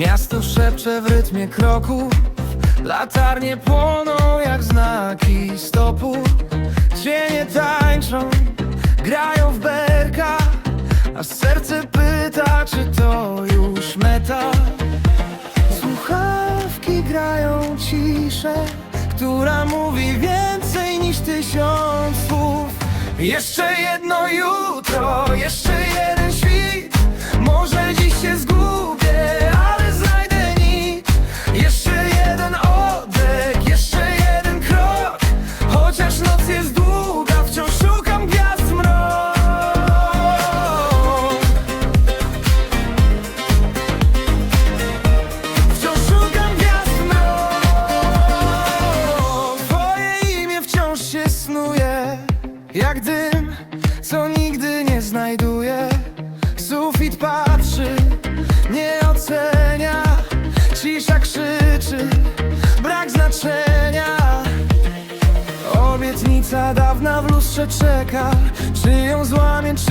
Miasto szepcze w rytmie kroków Latarnie płoną jak znaki stopu. Cienie tańczą, grają w berka A serce pyta, czy to już meta. Słuchawki grają ciszę Która mówi więcej niż tysiąc słów. Jeszcze jedno jutro, jeszcze jeden Jak dym, co nigdy nie znajduje. Sufit patrzy, nie ocenia. Cisza krzyczy, brak znaczenia. Obietnica dawna w lustrze czeka. Czy ją złamię, czy